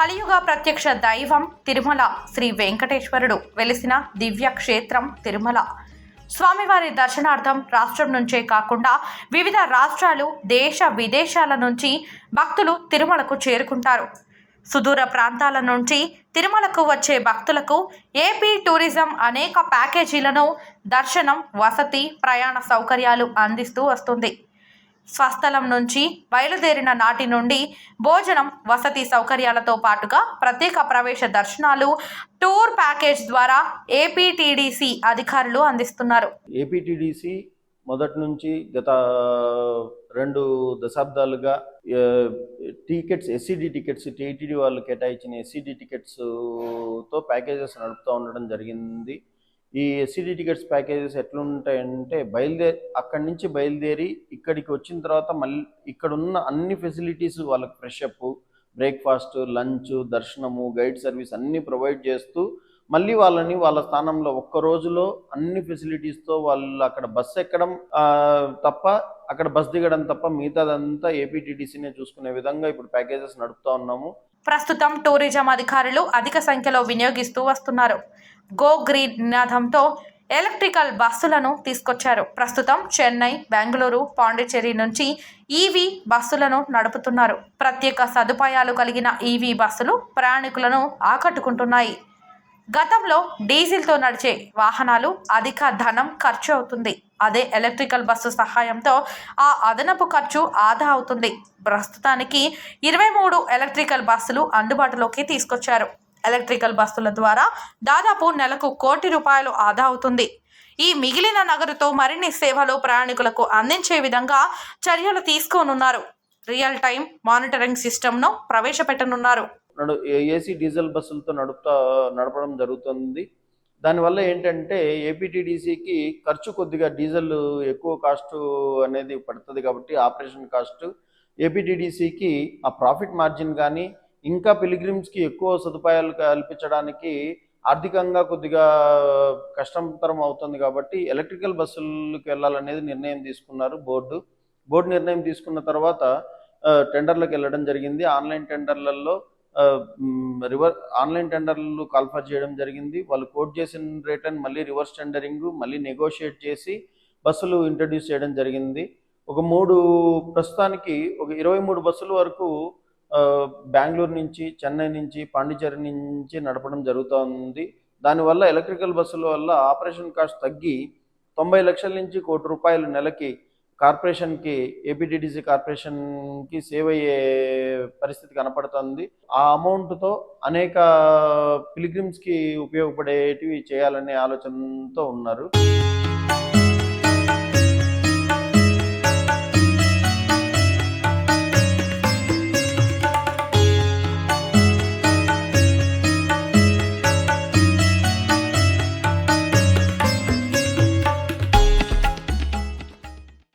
కలియుగ ప్రత్యక్ష దైవం తిరుమల శ్రీ వెంకటేశ్వరుడు. వెలిసిన దివ్య క్షేత్రం తిరుమల. స్వామివారి దర్శనార్థం రాష్ట్రం నుంచే కాకుండా వివిధ రాష్ట్రాలు దేశ విదేశాల నుంచి భక్తులు తిరుమలకు చేరుకుంటారు. సుదూర ప్రాంతాల నుంచి తిరుమలకు వచ్చే భక్తులకు ఏపీ టూరిజం అనేక ప్యాకేజీలను దర్శనం వసతి ప్రయాణ సౌకర్యాలు అందిస్తూ వస్తుంది. స్వస్థలం నుంచి బయలుదేరిన నాటి నుండి భోజనం వసతి సౌకర్యాలతో పాటుగా ప్రత్యేక ప్రవేశ దర్శనాలు టూర్ ప్యాకేజ్ ద్వారా ఏపీటీడీసీ అధికారులు అందిస్తున్నారు. ఏపీటీడీసీ మొదటి నుంచి గత రెండు దశాబ్దాలుగా టికెట్స్ ఎస్సీడీ టికెట్స్ టీటీడీ వాళ్ళు కేటాయించిన ఎస్సీడీ టికెట్స్తో ప్యాకేజెస్ నడుపుతూ ఉండడం జరిగింది. ఈ ఎస్సీడీ టికెట్స్ ప్యాకేజెస్ ఎట్లుంటాయంటే బయలుదేరి అక్కడి నుంచి బయలుదేరి ఇక్కడికి వచ్చిన తర్వాత మళ్ళీ ఇక్కడ ఉన్న అన్ని ఫెసిలిటీస్ వాళ్ళకి ఫ్రెష్ అప్ బ్రేక్ఫాస్ట్ లంచ్ దర్శనము గైడ్ సర్వీస్ అన్నీ ప్రొవైడ్ చేస్తూ మళ్ళీ వాళ్ళని వాళ్ళ స్థానంలో ఒక్క రోజులో అన్ని ఫెసిలిటీస్తో వాళ్ళు అక్కడ బస్సు ఎక్కడం తప్ప అక్కడ బస్ దిగడం తప్ప మిగతాదంతా ఏపీటీడీసీనే చూసుకునే విధంగా ఇప్పుడు ప్యాకేజెస్ నడుపుతా ఉన్నాము. ప్రస్తుతం టూరిజం అధికారులు అధిక సంఖ్యలో వినియోగిస్తూ వస్తున్నారు. గో గ్రీన్ నినాదంతో ఎలక్ట్రికల్ బస్సులను తీసుకొచ్చారు. ప్రస్తుతం చెన్నై బెంగళూరు పాండిచ్చేరి నుంచి ఈవీ బస్సులను నడుపుతున్నారు. ప్రత్యేక సదుపాయాలు కలిగిన ఈవీ బస్సులు ప్రయాణికులను ఆకట్టుకుంటున్నాయి. గతంలో డీజిల్తో నడిచే వాహనాలు అధిక ధనం ఖర్చు అవుతుంది. అదే ఎలక్ట్రికల్ బస్సు సహాయంతో ఆ అదనపు ఖర్చు ఆదా అవుతుంది. ప్రస్తుతానికి ఇరవై మూడు ఎలక్ట్రికల్ బస్సులు అందుబాటులోకి తీసుకొచ్చారు. ఎలక్ట్రికల్ బస్సుల ద్వారా దాదాపు నెలకు కోటి రూపాయలు ఆదా అవుతుంది. ఈ మిగిలిన నగదుతో మరిన్ని సేవలు ప్రయాణికులకు అందించే విధంగా చర్యలు తీసుకోనున్నారు. రియల్ టైం మానిటరింగ్ సిస్టమ్ను ప్రవేశపెట్టనున్నారు. నడు ఏసీ డీజిల్ బస్సులతో నడుపుతా నడపడం జరుగుతుంది. దానివల్ల ఏంటంటే ఏపీటీడీసీకి ఖర్చు కొద్దిగా డీజిల్ ఎక్కువ కాస్ట్ అనేది పడుతుంది కాబట్టి ఆపరేషన్ కాస్ట్. ఏపీటీడీసీకి ఆ ప్రాఫిట్ మార్జిన్ కానీ ఇంకా పిలిగ్రిమ్స్కి ఎక్కువ సదుపాయాలు కల్పించడానికి ఆర్థికంగా కొద్దిగా కష్టతరం అవుతుంది కాబట్టి ఎలక్ట్రికల్ బస్సులకు వెళ్ళాలనేది నిర్ణయం తీసుకున్నారు బోర్డు. బోర్డు నిర్ణయం తీసుకున్న తర్వాత టెండర్లకు వెళ్ళడం జరిగింది. ఆన్లైన్ టెండర్లలో రివర్ ఆన్లైన్ టెండర్లు కాల్ఫర్ చేయడం జరిగింది. వాళ్ళు కోట్ చేసిన రేట్ అని మళ్ళీ రివర్స్ టెండరింగ్ మళ్ళీ నెగోషియేట్ చేసి బస్సులు ఇంట్రడ్యూస్ చేయడం జరిగింది. ఒక మూడు ప్రస్తుతానికి ఒక ఇరవై మూడు బస్సుల వరకు బెంగళూరు నుంచి చెన్నై నుంచి పాండిచేరి నుంచి నడపడం జరుగుతుంది. దానివల్ల ఎలక్ట్రికల్ బస్సుల వల్ల ఆపరేషన్ కాస్ట్ తగ్గి తొంభై లక్షల నుంచి కోటి రూపాయలు నెలకి కార్పొరేషన్కి ఏపీటీడీసీ కార్పొరేషన్కి సేవ్ అయ్యే పరిస్థితి కనపడుతుంది. ఆ అమౌంట్తో అనేక పిలిగ్రిమ్స్కి ఉపయోగపడేటివి చేయాలనే ఆలోచనతో ఉన్నారు.